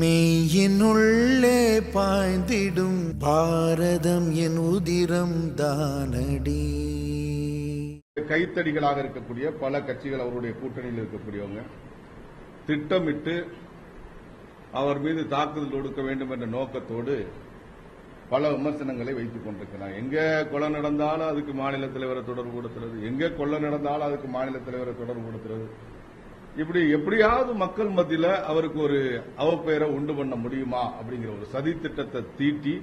மெய்யினுள்ளே பாய்ந்திடும் பாரதம் என் உதிரம் தானடி. கைத்தடிகளாக இருக்கக்கூடிய பல கட்சிகள் அவருடைய கூட்டணியில் இருக்கக்கூடியவங்க திட்டமிட்டு அவர் மீது தாக்குதல் தொடுக்க வேண்டும் என்ற நோக்கத்தோடு பல விமர்சனங்களை வைத்துக் கொண்டிருக்கிறார். எங்க கொலை நடந்தாலும் அதுக்கு மாநில தலைவரை தொடர்பு கொடுத்துறது எங்க கொலை நடந்தாலும் அதுக்கு மாநில தலைவரை தொடர்பு கொடுத்துறது இப்படி எப்படியாவது மக்கள் மத்தியில அவருக்கு ஒரு அவப்பெயரை உண்டு பண்ண முடியுமா அப்படிங்கிற ஒரு சதி திட்டத்தை தீட்டி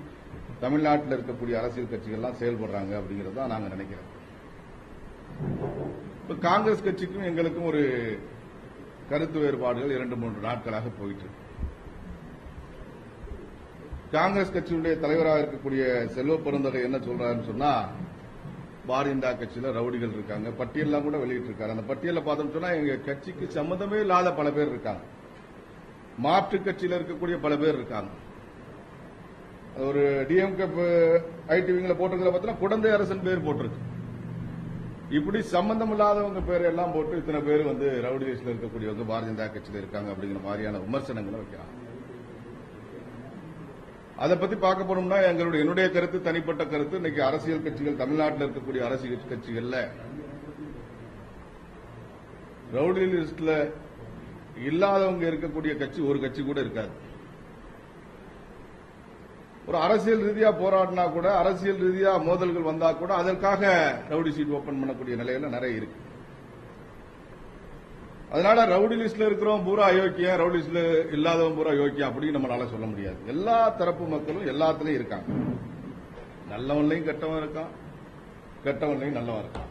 தமிழ்நாட்டில் இருக்கக்கூடிய அரசியல் கட்சிகள்லாம் செயல்படுறாங்க அப்படிங்கறத நாங்க நினைக்கிறோம். இப்ப காங்கிரஸ் கட்சிக்கும் எங்களுக்கும் ஒரு கருத்து வேறுபாடுகள் இரண்டு மூன்று நாட்களாக போயிட்டு இருக்கு. காங்கிரஸ் கட்சியுடைய தலைவராக இருக்கக்கூடிய செல்வ பெருந்தகை என்ன சொல்றாருன்னு சொன்னா பாரிந்தா கட்சியில ரவுடிகள் இருக்காங்க. பட்டியல்லாம் கூட வெளியிட்டு இருக்காரு அந்த பட்டியல பார்த்தோம்னு சொன்னா எங்க கட்சிக்கு சம்மந்தமே இல்லாத பல பேர் இருக்காங்க. மாற்று கட்சியில இருக்கக்கூடிய பல பேர் இருக்காங்க. ஒரு டிஎம்கே ஐடிவிங்களை போட்டிருக்கிற பார்த்தோம்னா குடந்தை அரசன் பேர் போட்டிருக்கு. இப்படி சம்பந்தம் இல்லாதவங்க பேர் எல்லாம் போட்டு இத்தனை பேர் வந்து ரவுடி லிஸ்ட்ல இருக்கக்கூடியவங்க பாரதிய ஜனதா கட்சியில இருக்காங்க அப்படிங்கிற மாதிரியான விமர்சனங்களை வைக்கிறாங்க. அதை பத்தி பார்க்க போனோம்னா எங்களுடைய என்னுடைய கருத்து தனிப்பட்ட கருத்து. இன்னைக்கு அரசியல் கட்சிகள் தமிழ்நாட்டில் இருக்கக்கூடிய அரசியல் கட்சிகள்ல ரவுடி லிஸ்ட்ல இல்லாதவங்க இருக்கக்கூடிய கட்சி ஒரு கட்சி கூட இருக்காது. ஒரு அரசியல் ரீதியா போராடினா கூட அரசியல் ரீதியா மோதல்கள் வந்தா கூட அதற்காக ரவுடி சீட் ஓபன் பண்ணக்கூடிய நிலையில நிறைய இருக்கு. அதனால ரவுடி லிஸ்ட்ல இருக்கிறவன் பூரா அயோக்கியம் ரவுடி லிஸ்ட்ல இல்லாதவன் பூரா அயோக்கியம் அப்படின்னு நம்மளால சொல்ல முடியாது. எல்லா தரப்பு மக்களும் எல்லாத்துலயும் இருக்காங்க. நல்லவன்லையும் கெட்டவன் இருக்கான் கெட்டவன்லையும் நல்லவன் இருக்கான்.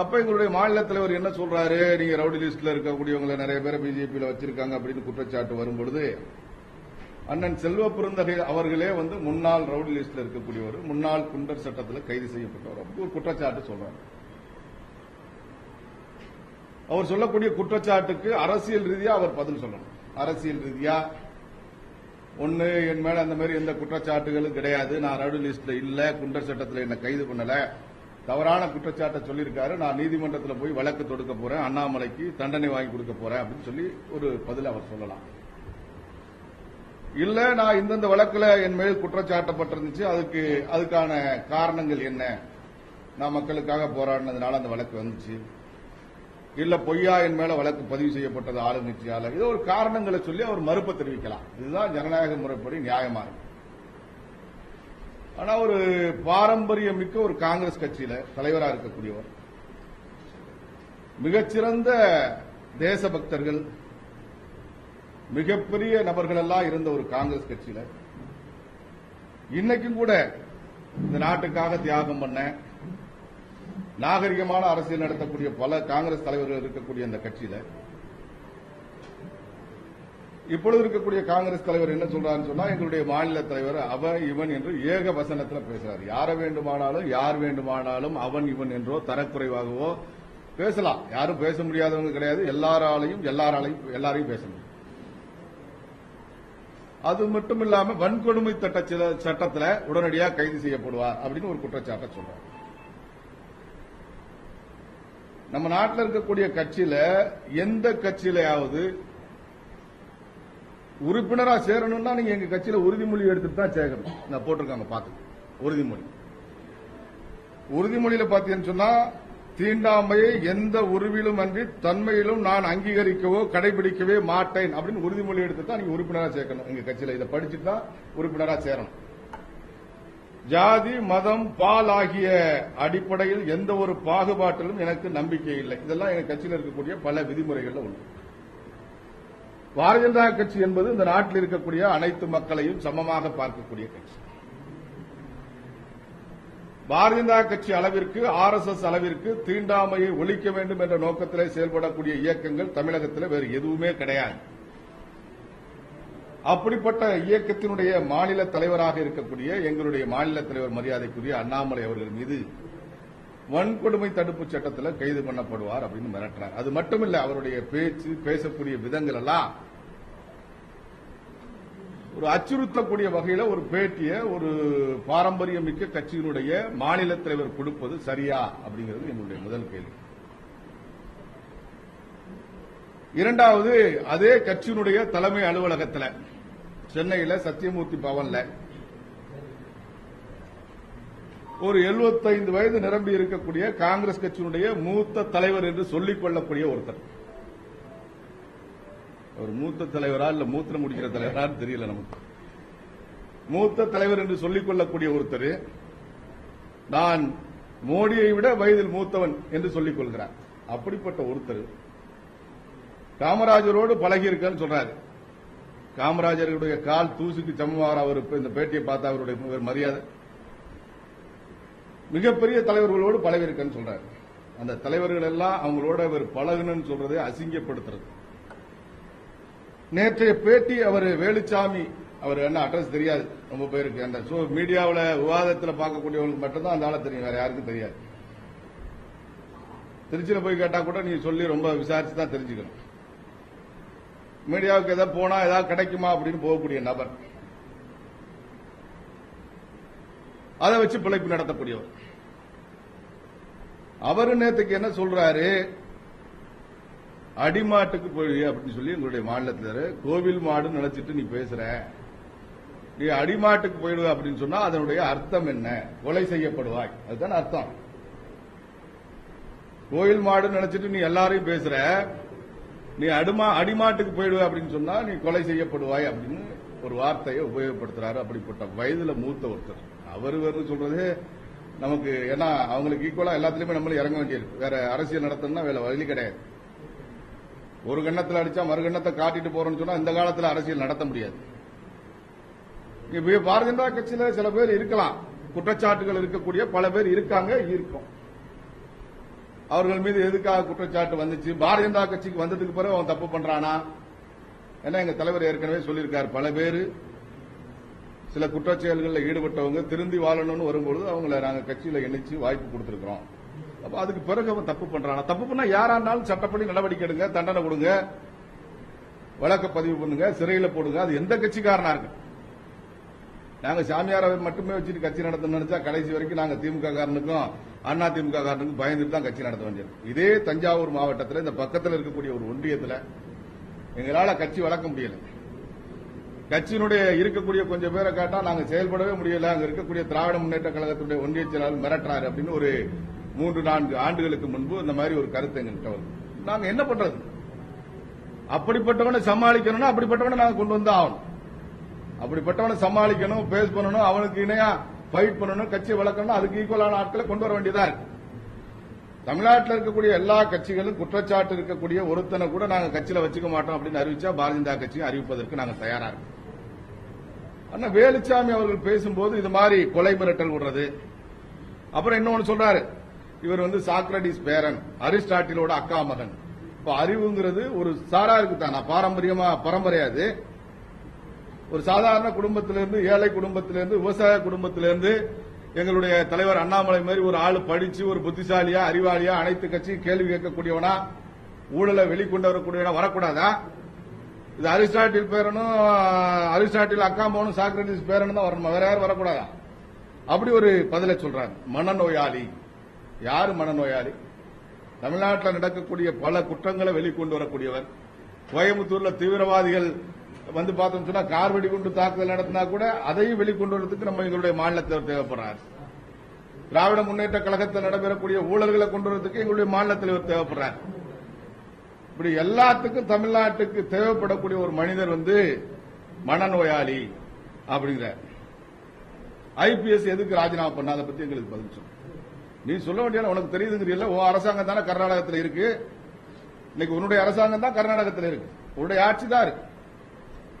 அப்ப எங்களுடைய மாநில தலைவர் என்ன சொல்றாரு? நீங்க ரவுடி லிஸ்ட்ல இருக்கக்கூடியவங்களை நிறைய பேரை பிஜேபியில வச்சிருக்காங்க அப்படின்னு குற்றச்சாட்டு வரும்பொழுது அண்ணன் செல்வ பெருந்தகை அவர்களே வந்து முன்னாள் ரவுடி லிஸ்ட்ல இருக்கக்கூடியவர் முன்னாள் குண்டர் சட்டத்தில் கைது செய்யப்பட்டவர். குற்றச்சாட்டு சொல்றாங்க அவர் சொல்லக்கூடிய குற்றச்சாட்டுக்கு அரசியல் ரீதியா அவர் பதில் சொல்லணும். அரசியல் ரீதியா. ஒன்னு என் மேல அந்த மாதிரி எந்த குற்றச்சாட்டுகளும் கிடையாது. நான் ரவுடி லிஸ்ட்ல இல்ல குண்டர் சட்டத்தில் என்ன கைது பண்ணல. தவறான குற்றச்சாட்டை சொல்லியிருக்காரு. நான் நீதிமன்றத்தில் போய் வழக்கு தொடுக்க போறேன். அண்ணாமலைக்கு தண்டனை வாங்கி கொடுக்க போறேன் அப்படின்னு சொல்லி ஒரு பதில் அவர் சொல்லலாம். இல்ல நான் இந்தந்த வழக்குல என் மேல் குற்றச்சாட்டப்பட்டிருந்துச்சு. அதுக்கு அதுக்கான காரணங்கள் என்ன? நான் மக்களுக்காக போராடினதுனால அந்த வழக்கு வந்துச்சு. இல்ல பொய்யா என் மேல வழக்கு பதிவு செய்யப்பட்டது ஆளுங்கட்சியால. இது ஒரு காரணங்களை சொல்லி அவர் மறுப்பை தெரிவிக்கலாம். இதுதான் ஜனநாயக முறைப்படி நியாயமா இருக்கு. ஆனா ஒரு பாரம்பரியம் மிக்க ஒரு காங்கிரஸ் கட்சியில தலைவராக இருக்கக்கூடியவர் மிகச்சிறந்த தேசபக்தர்கள் மிகப்பெரிய நபர்கள் எல்லாம் இருந்த ஒரு காங்கிரஸ் கட்சியில இன்னைக்கும் கூட இந்த நாட்டுக்காக தியாகம் பண்ண நாகரிகமான அரசியல் நடத்தக்கூடிய பல காங்கிரஸ் தலைவர்கள் இருக்கக்கூடிய அந்த கட்சியில இப்பொழுது இருக்கக்கூடிய காங்கிரஸ் தலைவர் என்ன சொல்றாருன்னு சொன்னா எங்களுடைய மாநில தலைவர் அவன் இவன் என்று ஏக வசனத்தில் பேசுறாரு. யாரை வேண்டுமானாலும் யார் வேண்டுமானாலும் அவன் இவன் என்றோ தரக்குறைவாகவோ பேசலாம். யாரும் பேச முடியாதவங்க கிடையாது. எல்லாராலையும் எல்லாராலையும் எல்லாரையும் பேச முடியும். அது மட்டும் இல்லாம வன்கொடுமை சட்ட சட்டத்தில் உடனடியாக கைது செய்யப்படுவார் அப்படின்னு ஒரு குற்றச்சாட்டை சொல்றாரு. நம்ம நாட்டில் இருக்கக்கூடிய கட்சியில எந்த கட்சியிலையாவது உறுப்பினரா சேரணும்னா நீங்க எங்க கட்சியில உறுதிமொழி எடுத்துட்டு தான் சேர்க்கணும் நான் போட்டிருக்காங்க பாத்து உறுதிமொழி. உறுதிமொழியில பாத்தீங்கன்னு சொன்னா தீண்டாமையை எந்த உருவிலும் அன்றி தன்மையிலும் நான் அங்கீகரிக்கவோ கடைபிடிக்கவே மாட்டேன் அப்படின்னு உறுதிமொழி எடுத்து தான் நீங்க உறுப்பினரா சேர்க்கணும். எங்க கட்சியில இதை படிச்சுட்டு தான் உறுப்பினரா சேரணும். ஜாதி மதம் பால் ஆகிய அடிப்படையில் எந்த ஒரு பாகுபாட்டிலும் எனக்கு நம்பிக்கை இல்லை. இதெல்லாம் எங்கள் கட்சியில் இருக்கக்கூடிய பல விதிமுறைகள்ல உண்டு. பாரதிய ஜனதா கட்சி என்பது இந்த நாட்டில் இருக்கக்கூடிய அனைத்து மக்களையும் சமமாக பார்க்கக்கூடிய கட்சி. பாரதிய ஜனதா கட்சி அளவிற்கு ஆர் எஸ் எஸ் அளவிற்கு தீண்டாமையை ஒழிக்க வேண்டும் என்ற நோக்கத்திலே செயல்படக்கூடிய இயக்கங்கள் தமிழகத்தில் வேறு எதுவுமே கிடையாது. அப்படிப்பட்ட இயக்கத்தினுடைய மாநில தலைவராக இருக்கக்கூடிய எங்களுடைய மாநில தலைவர் மரியாதைக்குரிய அண்ணாமலை அவர்கள் மீது வன்கொடுமை தடுப்பு சட்டத்தில் கைது பண்ணப்படுவார் அப்படின்னு மிரட்டினார் அது மட்டுமில்ல அவருடைய பேச்சு பேசக்கூடிய விதங்கள் எல்லாம் ஒரு அச்சுறுத்தக்கூடிய வகையில ஒரு பேட்டிய ஒரு பாரம்பரியம் மிக்க கட்சியினுடைய மாநில தலைவர் கொடுப்பது சரியா அப்படிங்கிறது என்னுடைய முதல் கேள்வி. இரண்டாவது அதே கட்சியினுடைய தலைமை அலுவலகத்தில் சென்னையில சத்தியமூர்த்தி பவன்ல. ஒரு 75 வயது நிரம்பி இருக்கக்கூடிய காங்கிரஸ் கட்சியினுடைய மூத்த தலைவர் என்று சொல்லிக் கொள்ளக்கூடிய ஒருத்தர். ஒரு மூத்த தலைவரா இல்ல மூத்திரம் முடிக்கிற தலைவரான்னு தெரியல நமக்கு. மூத்த தலைவர் என்று சொல்லிக் கொள்ளக்கூடிய ஒருத்தர் நான் மோடியை விட வயதில் மூத்தவன் என்று சொல்லிக் கொள்கிறார். அப்படிப்பட்ட ஒருத்தர். காமராஜரோடு பழகி இருக்கான்னு சொல்றாரு. காமராஜருடைய கால் தூசுக்கு சமமாக அவர் இந்த பேட்டியை பார்த்த அவருடைய மரியாதை. மிகப்பெரிய தலைவர்களோடு பழகிருக்கன்னு சொல்றாரு. அந்த தலைவர்கள் எல்லாம் அவங்களோட அவர் பழகுன்னு சொல்றதை அசிங்கப்படுத்துறது. நேற்றைய பேட்டி அவர் வேலுச்சாமி அவர் என்ன அட்ரஸ் தெரியாது. ரொம்ப பேருக்கு. அந்த ஷோ மீடியாவில் விவாதத்தில் பார்க்கக்கூடியவங்களுக்கு மட்டும்தான் அந்த ஆளை தெரியும். வேற யாருக்கும் தெரியாது. திருச்சியில் போய் கேட்டா கூட நீ சொல்லி ரொம்ப விசாரிச்சு தான் தெரிஞ்சுக்கணும். மீடியாவுக்கு எதாவது போனா ஏதாவது கிடைக்குமா அப்படின்னு போகக்கூடிய நபர். அதை வச்சு பிழைப்பு நடத்தக்கூடியவர். அவரு நேத்துக்கு என்ன சொல்றாரு? அடிமாட்டுக்கு போய் அப்படின்னு சொல்லி எங்களுடைய மாநிலத்தில் கோவில் மாடு நினைச்சிட்டு நீ பேசுற. நீ அடிமாட்டுக்கு போயிடுவ அப்படின்னு சொன்னா அதனுடைய அர்த்தம் என்ன? கொலை செய்யப்படுவாய். அதுதான் அர்த்தம். கோயில் மாடு நினைச்சிட்டு நீ எல்லாரையும் பேசுற. நீ அடிமா அடிமாட்டுக்கு போயிடுவ அப்படின்னு சொன்னா நீ கொலை செய்யப்படுவாய் அப்படின்னு ஒரு வார்த்தையை உபயோகப்படுத்துறாரு. அப்படிப்பட்ட வயதுல மூத்த ஒருத்தர். அவர் வேறு சொல்றது நமக்கு ஏன்னா அவங்களுக்கு ஈக்குவலா எல்லாத்துலயுமே நம்மளும் இறங்க வேண்டியிருக்கு. வேற அரசியல் நடத்தணும்னா வேற வழி கிடையாது. ஒரு கண்ணத்துல அடிச்சா மறுகண்ணத்தை காட்டிட்டு போறோம்னு சொன்னா இந்த காலத்துல அரசியல் நடத்த முடியாது. பாரதிய ஜனதா கட்சியில சில பேர் இருக்கலாம். குற்றச்சாட்டுகள் இருக்கக்கூடிய பல பேர் இருக்காங்க இருக்கும். அவர்கள் மீது எதுக்காக குற்றச்சாட்டு வந்துச்சு? பாரதிய ஜனதா கட்சிக்கு வந்ததுக்கு பிறகு அவன் தப்பு பண்றானா? ஏன்னா எங்க தலைவர் ஏற்கனவே சொல்லியிருக்கார். பல பேர் சில குற்றச்செயல்களில் ஈடுபட்டவங்க திருந்தி வாழணும்னு வரும்பொழுது அவங்கள நாங்க கட்சியில இணைச்சு வாய்ப்பு கொடுத்திருக்கிறோம். அப்ப அதுக்கு பிறகு அவன் தப்பு பண்றானா? தப்பு பண்ணா யாரா இருந்தாலும் சட்டப்படி நடவடிக்கை எடுங்க தண்டனை கொடுங்க வழக்க பதிவு பண்ணுங்க சிறையில் போடுங்க. அது எந்த கட்சிக்காரனா இருக்கு நாங்க சாமியாரை மட்டுமே வச்சுட்டு கட்சி நடத்தணும்னு நினைச்சா கடைசி வரைக்கும் நாங்க திமுக காரனுக்கும் அண்ணா திமுக காரனுக்கும் பயந்துட்டு தான் கட்சி நடத்த வேண்டியது. இதே தஞ்சாவூர் மாவட்டத்தில் இந்த பக்கத்தில் இருக்கக்கூடிய ஒரு ஒன்றியத்தில் எங்களால் கட்சி வளர்க்க முடியல. கட்சியினுடைய இருக்கக்கூடிய கொஞ்சம் பேரை கேட்டா நாங்க செயல்படவே முடியல. அங்க இருக்கக்கூடிய திராவிட முன்னேற்ற கழகத்துடைய ஒன்றிய செயலாளர் மிரட்டுறாரு அப்படின்னு ஒரு மூன்று நான்கு ஆண்டுகளுக்கு முன்பு இந்த மாதிரி ஒரு கருத்து எங்கள்கிட்ட வந்து நாங்க என்ன பண்றது? அப்படிப்பட்டவனை சமாளிக்கணும்னா அப்படிப்பட்டவனை நாங்க கொண்டு வந்து ஆகணும். அப்படிப்பட்டவனை சமாளிக்கணும் பேஸ் பண்ணணும் அவனுக்கு இணையா ஃபைட் பண்ணணும் கட்சியை வளர்க்கணும் அதுக்கு ஈக்குவலான ஆட்களை கொண்டு வர வேண்டியதா இருக்கு. தமிழ்நாட்டில் இருக்கக்கூடிய எல்லா கட்சிகளும் குற்றச்சாட்டு இருக்கக்கூடிய ஒருத்தனை கூட நாங்க கட்சியில வச்சுக்க மாட்டோம் அப்படின்னு அறிவிச்சா பாரதிய ஜனதா கட்சியும் அறிவிப்பதற்கு நாங்க தயாரா இருக்கோம். ஆனா வேலுச்சாமி அவர்கள் பேசும்போது இது மாதிரி கொலை மிரட்டல் விடுறது. அப்புறம் இன்னொன்னு சொல்றாரு. இவர் வந்து சாக்ரடிஸ் பேரன் அரிஸ்டாட்டிலோட அக்கா மகன். இப்ப அறிவுங்கிறது ஒரு சாராருக்கு தான் பாரம்பரியமா பரம்பரையாது ஒரு சாதாரண குடும்பத்திலிருந்து ஏழை குடும்பத்திலிருந்து விவசாய குடும்பத்திலிருந்து எங்களுடைய தலைவர் அண்ணாமலை மாதிரி ஒரு ஆள் படிச்சு ஒரு புத்திசாலியா அறிவாளியா அனைத்து கட்சியும் கேள்வி கேட்கக்கூடியவனா ஊழலை வெளிக்கொண்டு வரக்கூடியவனா வரக்கூடாதா? இது அரிஸ்டாட்டில் பேரனும் அரிஸ்டாட்டில் அக்காம்பவனும் சாக்ரட்டிஸ் பேரனும் தான் வரணும்? வேற யாரும் வரக்கூடாதா? அப்படி ஒரு பதிலை சொல்றாங்க மனநோயாளி. யாரு மனநோயாளி? தமிழ்நாட்டில் நடக்கக்கூடிய பல குற்றங்களை வெளிக்கொண்டு வரக்கூடியவர் கோயம்புத்தூர்ல தீவிரவாதிகள் வந்து பார்த்தோம் சொன்னா கார் வெடிகுண்டு தாக்குதல் நடத்தினா கூட அதையும் வெளிக்கொண்டு வரதுக்கு நம்ம எங்களுடைய மாநிலத்தில் தேவைப்படுறாரு. திராவிட முன்னேற்ற கழகத்தில் நடைபெறக்கூடிய ஊழல்களை கொண்டு வரதுக்கு எங்களுடைய மாநில தலைவர் தேவைப்படுறார். இப்படி எல்லாத்துக்கும் தமிழ்நாட்டுக்கு தேவைப்படக்கூடிய ஒரு மனிதர் வந்து மனநோயாளி அப்படிங்கிறார். ஐபிஎஸ் எதுக்கு ராஜினாமா பண்ண? அதை பத்தி எங்களுக்கு பதில் சொல்லு. நீ சொல்ல வேண்டிய உனக்கு தெரியுதுங்கிறீல்ல. உன் அரசாங்கம் தானே கர்நாடகத்தில் இருக்கு. இன்னைக்கு உன்னுடைய அரசாங்கம் தான் கர்நாடகத்தில் இருக்கு. உன்னுடைய ஆட்சி தான் இருக்கு.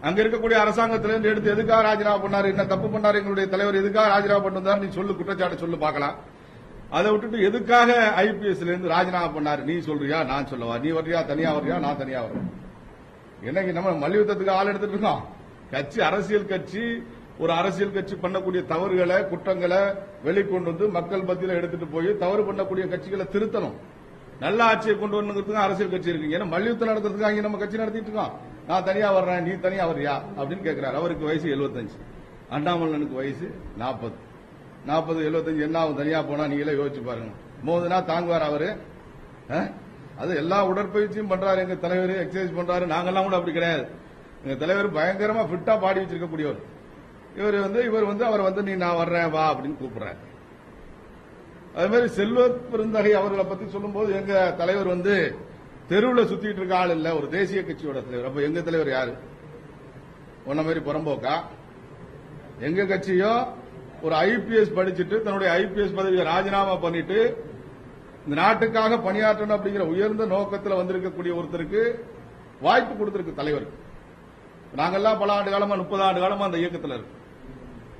அங்க இருக்கக்கூடிய அரசாங்கத்திலிருந்து எடுத்து எதுக்காக ராஜினாமா பண்ணாரு என்ன தப்பு பண்ணாரு எங்களுடைய தலைவர் எதுக்காக ராஜினாமா பண்ணாரு நீ சொல்லு குற்றச்சாட்டு சொல்லு பார்க்கலாம். அதை விட்டுட்டு எதுக்காக ஐபிஎஸ்ல இருந்து ராஜினாமா பண்ணாரு நீ சொல்றியா நான் சொல்லவா? நீ வர்றியா தனியா வர்றியா நான் தனியா வர்றேன். என்னைக்கு நம்ம மல்யுத்தத்துக்கு ஆள் எடுத்துட்டு இருக்கோம். கட்சி அரசியல் கட்சி ஒரு அரசியல் கட்சி பண்ணக்கூடிய தவறுகளை குற்றங்களை வெளிக்கொண்டு வந்து மக்கள் மத்தியில் எடுத்துட்டு போய் தவறு பண்ணக்கூடிய கட்சிகளை திருத்தணும். நல்ல ஆட்சியை கொண்டு வரணுங்கிறதுக்கு அரசியல் கட்சி இருக்கு. ஏன்னா மல்யுத்தம் நடத்துறதுக்கு அங்கே நம்ம கட்சி நடத்திட்டு இருக்கோம். நான் தனியா வர்றேன் நீ தனியா வர்றியா? அப்படின்னு கேட்கிறாரு அவருக்கு வயசு 75 அண்ணாமலனுக்கு வயசு 40 நாற்பது எழுபத்தஞ்சு என்ன ஆகும் தனியா போனா நீங்களே யோசிச்சு பாருங்க. மோதுனா தாங்குவார் அவரு. ஆ? அது எல்லா உடற்பயிற்சியும் பண்றாரு. எங்க தலைவர் எக்ஸசைஸ் பண்றாரு. நாங்கெல்லாம் கூட அப்படி கிடையாது. எங்க தலைவர் பயங்கரமா ஃபிட்டா பாடி வச்சிருக்கக்கூடியவர். இவர் வந்து இவர் வந்து அவர் வந்து நீ நான் வர்றேன் வா அப்படின்னு கூப்பிடுறாரு. அதே மாதிரி செல்வ பெருந்தகை அவர்களை பத்தி சொல்லும்போது எங்க தலைவர் வந்து தெருவில் சுத்திட்டு இருக்க ஆள் இல்ல. ஒரு தேசிய கட்சியோட தலைவர். அப்ப எங்க தலைவர் யாரு? உன்ன மாதிரி புறம்போக்கா? எங்க கட்சியோ ஒரு ஐபிஎஸ் படிச்சுட்டு தன்னுடைய ஐபிஎஸ் பதவியை ராஜினாமா பண்ணிட்டு இந்த நாட்டுக்காக பணியாற்றணும் அப்படிங்கிற உயர்ந்த நோக்கத்தில் வந்திருக்கக்கூடிய ஒருத்தருக்கு வாய்ப்பு கொடுத்திருக்கு தலைவருக்கு நாங்கெல்லாம் பல ஆண்டு காலமா முப்பது ஆண்டு காலமா அந்த இயக்கத்தில் இருக்கு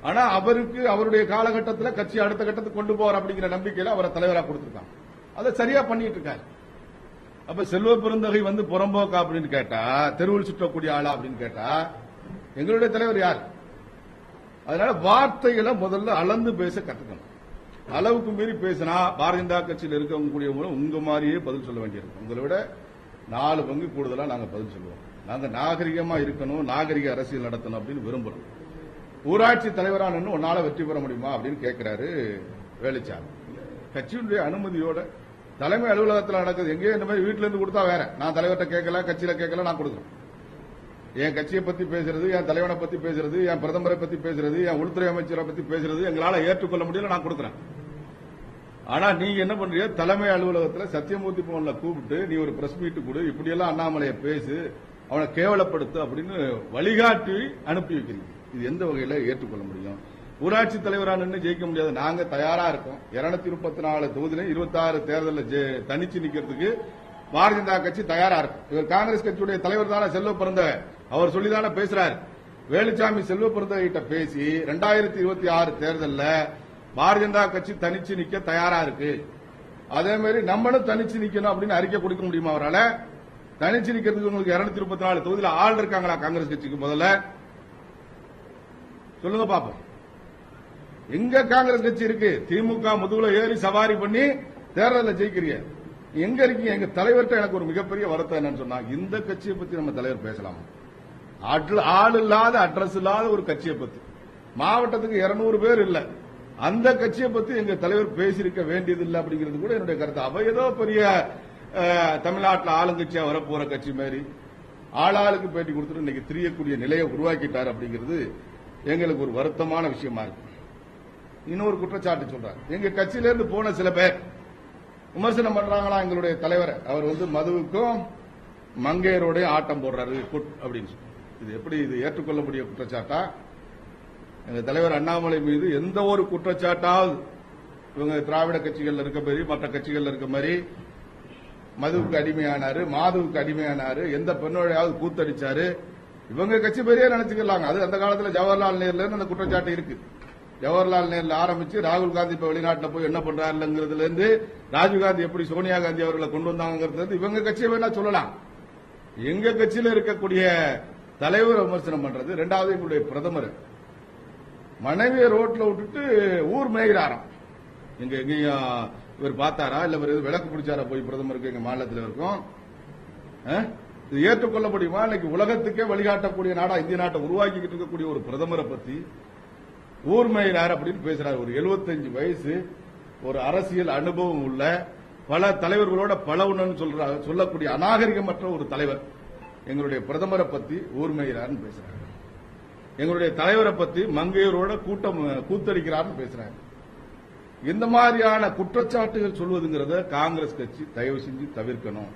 ஆனா அவருக்கு அவருடைய காலகட்டத்தில் கட்சி அடுத்த கட்டத்துக்கு கொண்டு போற அப்படிங்கிற நம்பிக்கையில அவரை தலைவராக கொடுத்திருக்காங்க. அதை சரியா பண்ணிட்டு இருக்காரு. அப்ப செல்வ பெருந்தகை வந்து புறம்போக்கா அப்படின்னு கேட்டா தெருவில் சுற்றக்கூடிய ஆளா அப்படின்னு கேட்டா எங்களுடைய தலைவர் யார்? அதனால வார்த்தைகளை முதல்ல அளந்து பேச கத்துக்கணும். அளவுக்கு மீறி பேசினா பாரதிய ஜனதா கட்சியில் இருக்கவங்க கூடியவங்களும் உங்க மாதிரியே பதில் சொல்ல வேண்டியிருக்கும். உங்களை விட நாலு பங்கு கூடுதலா நாங்க பதில் சொல்லுவோம். நாங்க நாகரிகமா இருக்கணும் நாகரிக அரசியல் நடத்தணும் அப்படின்னு விரும்புறோம். ஊராட்சி தலைவரான நின்று உன்னால வெற்றி பெற முடியுமா அப்படின்னு கேட்கிறாரு வேலுச்சாமி. கட்சியினுடைய அனுமதியோட தலைமை அலுவலகத்தில் நடக்குது. எங்கேயோ இந்த மாதிரி வீட்டுல இருந்து கொடுத்தா வேற. நான் தலைவர்கிட்ட கேட்கல கட்சியில கேட்கல நான் கொடுக்குறேன். என் கட்சியை பத்தி பேசுறது என் தலைவனை பத்தி பேசுறது என் பிரதமரை பத்தி பேசுறது என் உள்துறை அமைச்சரை பத்தி பேசுறது எங்களால ஏற்றுக்கொள்ள முடியல நான் கொடுக்குறேன். ஆனா நீங்க என்ன பண்றீங்க தலைமை அலுவலகத்தில் சத்தியமூர்த்தி பவன்ல கூப்பிட்டு நீ ஒரு பிரஸ் மீட் கொடு இப்படியெல்லாம் அண்ணாமலையை பேசு அவனை கேவலப்படுத்து அப்படின்னு வழிகாட்டி அனுப்பி வைக்கிறீங்க. இது எந்த வகையில ஏற்றுக்கொள்ள முடியும்? ஊராட்சி தலைவரா நின்று ஜெயிக்க முடியாது. நாங்க தயாரா இருக்கோம். இருநூத்தி முப்பத்தி நாலு தொகுதியில இருபத்தி ஆறு தேர்தலில் தனிச்சு நிக்கிறதுக்கு பாரதிய ஜனதா கட்சி தயாரா இருக்கும். இவர் காங்கிரஸ் கட்சியுடைய தலைவர் தானே செல்வ பிறந்த அவர் சொல்லிதானே பேசுறாரு. வேலுச்சாமி செல்வ பிறந்தகிட்ட பேசி ரெண்டாயிரத்தி இருபத்தி ஆறு தேர்தலில் பாரதிய ஜனதா கட்சி தனிச்சு நிக்க தயாரா இருக்கு. அதே மாதிரி நம்மளும் தனிச்சு நிக்கணும் அப்படின்னு அறிக்கை கொடுக்க முடியுமா அவரால்? தனிச்சு நிக்கிறதுக்கு உங்களுக்கு இருநூத்தி முப்பத்தி நாலு தொகுதியில் ஆள் இருக்காங்களா காங்கிரஸ் கட்சிக்கு முதல்ல? சொல்லுங்க பாப்போம். எங்க காங்கிரஸ் கட்சி இருக்கு? திமுக முதுகுல ஏறி சவாரி பண்ணி தேர்தலில் ஜெயிக்கிறீங்க. எங்க இருக்கீங்க? எங்க தலைவர்கிட்ட எனக்கு ஒரு மிகப்பெரிய வருத்தம் என்னன்னு சொன்னா இந்த கட்சியை பத்தி நம்ம தலைவர் பேசலாம். ஆள் இல்லாத அட்ரஸ் இல்லாத ஒரு கட்சியை பத்தி. மாவட்டத்துக்கு இருநூறு பேர் இல்ல. அந்த கட்சியை பத்தி எங்க தலைவர் பேசியிருக்க வேண்டியது இல்லை அப்படிங்கிறது கூட என்னுடைய கருத்து. அவ ஏதோ பெரிய தமிழ்நாட்டில் ஆளுங்கட்சியா வரப்போற கட்சி மாதிரி. ஆளாளுக்கு பேட்டி கொடுத்துட்டு இன்னைக்கு திரியக்கூடிய நிலையை உருவாக்கிட்டார் அப்படிங்கிறது எங்களுக்கு ஒரு வருத்தமான விஷயமா இருக்கு. இன்னொரு குற்றச்சாட்டு சொல்றாரு. எங்க கட்சியிலிருந்து போன சில பேர் விமர்சனம் பண்றாங்களா எங்களுடைய தலைவரை. அவர் வந்து மதுவுக்கும் மங்கையரோட ஆட்டம் போடுறாரு குட் அப்படின்னு சொல்லி. இது எப்படி இது ஏற்றுக்கொள்ளக்கூடிய குற்றச்சாட்டா? எங்க தலைவர் அண்ணாமலை மீது எந்த ஒரு குற்றச்சாட்டாவது இவங்க திராவிட கட்சிகள் இருக்க மாதிரி மற்ற கட்சிகள் இருக்க மாதிரி மதுவுக்கு அடிமையானாரு மாதுவுக்கு அடிமையானாரு எந்த பெண்ணோடையாவது கூத்தடிச்சாரு. இவங்க கட்சி பெரிய நினைச்சுக்கலாங்க. அது அந்த காலத்தில் ஜவஹர்லால் நேருல அந்த குற்றச்சாட்டு இருக்கு ஜவஹர்லால் நேரில் ஆரம்பிச்சு ராகுல் காந்தி இப்ப வெளிநாட்டுல போய் என்ன பண்றாருங்கிறதுல இருந்து ராஜீவ்காந்தி எப்படி சோனியா காந்தி அவர்களை கொண்டு வந்தாங்கிறது இருந்து இவங்க கட்சியை வேணா சொல்லலாம். எங்க கட்சியில இருக்கக்கூடிய தலைவர் விமர்சனம் பண்றது ரெண்டாவது எங்களுடைய பிரதமர். மனைவியை ரோட்ல விட்டுட்டு ஊர் மேய்கிறாராம். எங்க எங்கேயும் இவர் பார்த்தாரா? இல்ல இவர் விளக்கு பிடிச்சாரா போய் பிரதமருக்கு? எங்க மாநிலத்தில் இருக்கும். இது ஏற்றுக்கொள்ள முடியுமா இன்னைக்கு உலகத்துக்கே வழிகாட்டக்கூடிய நாடா இந்திய நாட்டை உருவாக்கிக்கிட்டு இருக்கக்கூடிய ஒரு பிரதமரை பத்தி ஊர்மையினார் அப்படின்னு பேசுறாரு. ஒரு 75 வயசு ஒரு அரசியல் அனுபவம் உள்ள பல தலைவர்களோட பழவுன்னு சொல்ற சொல்லக்கூடிய அநாகரிகமற்ற ஒரு தலைவர். எங்களுடைய பிரதமரை பத்தி ஊர்மையிறார்னு பேசுறாரு. எங்களுடைய தலைவரை பத்தி மங்கையரோட கூட்டம் கூத்தடிக்கிறார்னு பேசுறாரு. இந்த மாதிரியான குற்றச்சாட்டுகள் சொல்வதுங்கிறத காங்கிரஸ் கட்சி தயவு செஞ்சு தவிர்க்கணும்.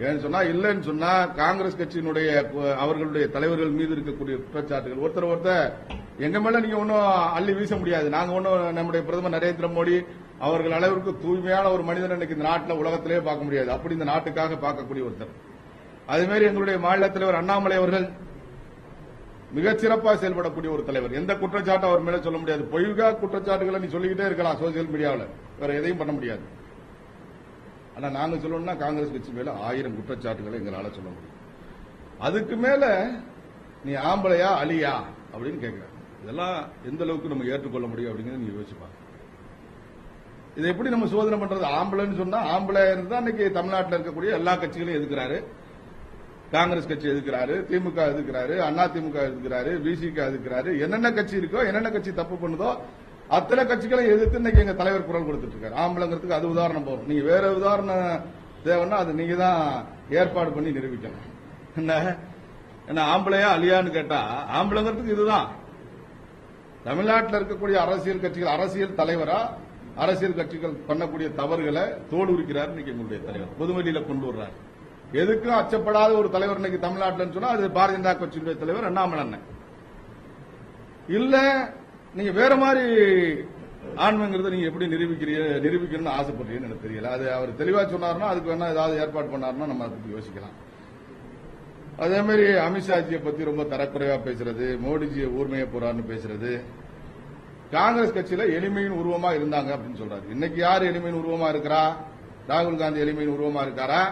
ஏன்னு சொன்னா இல்லைன்னு சொன்னா காங்கிரஸ் கட்சியினுடைய அவர்களுடைய தலைவர்கள் மீது இருக்கக்கூடிய குற்றச்சாட்டுகள் ஒருத்தர் ஒருத்தர் எங்க மேல நீங்க ஒன்னும் அள்ளி வீச முடியாது. நாங்க ஒன்னும் நம்முடைய பிரதமர் நரேந்திர மோடி அவர்கள் அளவிற்கு தூய்மையான ஒரு மனிதன் இன்னைக்கு இந்த நாட்டில் உலகத்திலேயே பார்க்க முடியாது. அப்படி இந்த நாட்டுக்காக பார்க்கக்கூடிய ஒருத்தர். அதுமாரி எங்களுடைய மாநில தலைவர் அண்ணாமலை அவர்கள் மிகச்சிறப்பாக செயல்படக்கூடிய ஒரு தலைவர். எந்த குற்றச்சாட்டும் அவர் மேல சொல்ல முடியாது. பொய்கா குற்றச்சாட்டுகளை நீ சொல்லிக்கிட்டே இருக்கலாம் சோசியல் மீடியாவில். வேற எதையும் பண்ண முடியாது. ஆனா நாங்க சொல்லணும்னா காங்கிரஸ் கட்சி மேல ஆயிரம் குற்றச்சாட்டுகளை எங்களால சொல்ல முடியும். அதுக்கு மேல நீ ஆம்பளையா அலியா அப்படின்னு கேட்கிறேன் இதெல்லாம் எந்த அளவுக்கு நம்ம ஏற்றுக்கொள்ள முடியும் அப்படிங்கிறத நீங்க யோசிப்பாங்க இதை எப்படி நம்ம சோதனை பண்றது? ஆம்பளைன்னு சொன்னா ஆம்பளை இருந்தா இன்னைக்கு தமிழ்நாட்டில் இருக்கக்கூடிய எல்லா கட்சிகளையும் எதுக்குறாரு காங்கிரஸ் கட்சி எதுக்குறாரு திமுக எதுக்குறாரு அண்ணா திமுக எதுக்குறாரு பிசிக எதுக்குறாரு என்னென்ன கட்சி இருக்கோ என்னென்ன கட்சி தப்பு பண்ணுதோ அத்தனை கட்சிகளை எதிர்த்து இன்னைக்கு எங்க தலைவர் குரல் கொடுத்துட்டு இருக்காரு. ஆம்பளைங்கிறதுக்கு அது உதாரணம் போகும். நீங்க வேற உதாரணம் தேவைன்னா அது நீங்க தான் ஏற்பாடு பண்ணி நிரூபிக்கணும். என்ன? என்ன ஆம்பளையா அழியான்னு கேட்டா ஆம்பளைங்கிறதுக்கு இதுதான். தமிழ்நாட்டில் இருக்கக்கூடிய அரசியல் கட்சிகள் அரசியல் தலைவரா? அரசியல் கட்சிகள் பண்ணக்கூடிய தவறுகளை தோடு உரிக்கிறார் இன்னைக்கு எங்களுடைய தலைவர். பொதுவெளியில கொண்டு வர்றார். எதுக்கும் அச்சப்படாத ஒரு தலைவர் இன்னைக்கு தமிழ்நாட்டில் சொன்னா அது பாரதிய ஜனதா கட்சியினுடைய தலைவர் அண்ணாமலை அண்ணன். இல்ல நீங்க வேற மாதிரி ஆன்மைங்கிறத நீங்க எப்படி நிரூபிக்கிறீங்க நிரூபிக்கணும்னு ஆசைப்படுறீங்கன்னு எனக்கு தெரியல. அது அவர் தெளிவா சொன்னார்னா அதுக்கு வேணா ஏதாவது ஏற்பாடு பண்ணாருன்னா நம்ம அதை யோசிக்கலாம். அதே மாதிரி அமித்ஷாஜியை பத்தி ரொம்ப தரக்குறைவா பேசுறது மோடிஜியை ஊர்மையை போறான்னு பேசுறது. காங்கிரஸ் கட்சியில எளிமையின் உருவமா இருந்தாங்க அப்படின்னு சொல்றாரு. இன்னைக்கு யார் எளிமையின் உருவமா இருக்கிறா? ராகுல் காந்தி எளிமையின் உருவமா இருக்காரா?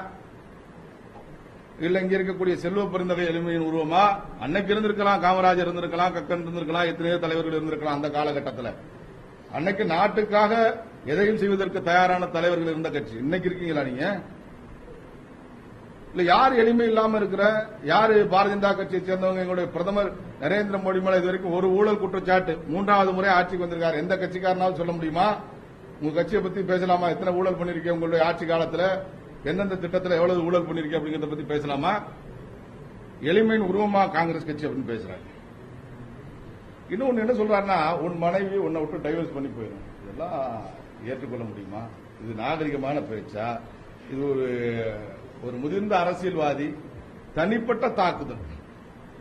இல்ல இங்க இருக்கக்கூடிய செல்வ பெருந்தகை எளிமையின் உருவமா? அன்னைக்கு இருந்திருக்கலாம் காமராஜர் இருந்திருக்கலாம் கக்கன் இருந்திருக்கலாம் எத்தனையோ தலைவர்கள் இருந்திருக்கலாம் அந்த காலகட்டத்தில். அன்னைக்கு நாட்டுக்காக எதையும் செய்வதற்கு தயாரான தலைவர்கள் இருந்த கட்சி. இன்னைக்கு இருக்கீங்களா நீங்க? இல்ல யார் எளிமை இல்லாம இருக்கிற யாரு பாரதிய ஜனதா கட்சியை சேர்ந்தவங்க? எங்களுடைய பிரதமர் நரேந்திர மோடி மேல இது வரைக்கும் ஒரு ஊழல் குற்றச்சாட்டு மூன்றாவது முறை ஆட்சிக்கு வந்திருக்காரு. எந்த கட்சிக்காரனாலும் சொல்ல முடியுமா? உங்க கட்சியை பத்தி பேசலாமா? எத்தனை ஊழல் பண்ணிருக்கீங்க உங்களுடைய ஆட்சி காலத்துல? எந்தெந்த திட்டத்தில் எவ்வளவு ஊழல் பண்ணிருக்கீங்க அப்படிங்கறத பத்தி பேசலாமா? எளிமையின் உருவமா காங்கிரஸ் கட்சி அப்படின்னு பேசுறாங்க இன்னொன்னு என்ன சொல்றாருன்னா உன் மனைவி உன்னை விட்டு டைவர்ஸ் பண்ணி போயிடும் இதெல்லாம் ஏற்றுக்கொள்ள முடியுமா? இது நாகரிகமான பேச்சா? இது ஒரு ஒரு முதிர்ந்த அரசியல்வாதி தனிப்பட்ட தாக்குதல்.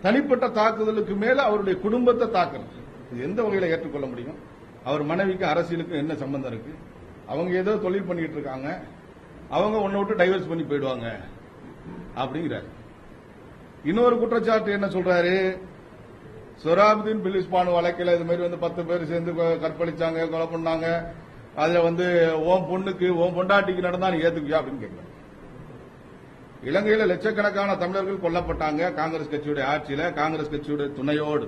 தனிப்பட்ட தாக்குதலுக்கு மேல அவருடைய குடும்பத்தை தாக்குறது இது எந்த வகையில ஏற்றுக்கொள்ள முடியும்? அவர் மனைவிக்கும் அரசியலுக்கும் என்ன சம்பந்தம் இருக்கு? அவங்க ஏதோ தொழில் பண்ணிட்டு இருக்காங்க. அவங்க உன்னை விட்டு டைவர்ஸ் பண்ணி போயிடுவாங்க. அப்படிங்கிறாரு. இன்னொரு குற்றச்சாட்டு என்ன சொல்றாரு? சொராபுதீன் பிலிஸ்பான் வழக்கில் இது மாதிரி வந்து பத்து பேர் சேர்ந்து கற்பழிச்சாங்க கொலை பண்ணாங்க. அதுல வந்து ஓம் பொண்ணுக்கு ஓம் பொண்டாட்டிக்கு நடந்தா நீ ஏத்துக்கியா? அப்படின்னு கேட்கிறாங்க இலங்கையில லட்சக்கணக்கான தமிழர்கள் கொல்லப்பட்டாங்க காங்கிரஸ் கட்சியுடைய ஆட்சியில காங்கிரஸ் கட்சியுடைய துணையோடு.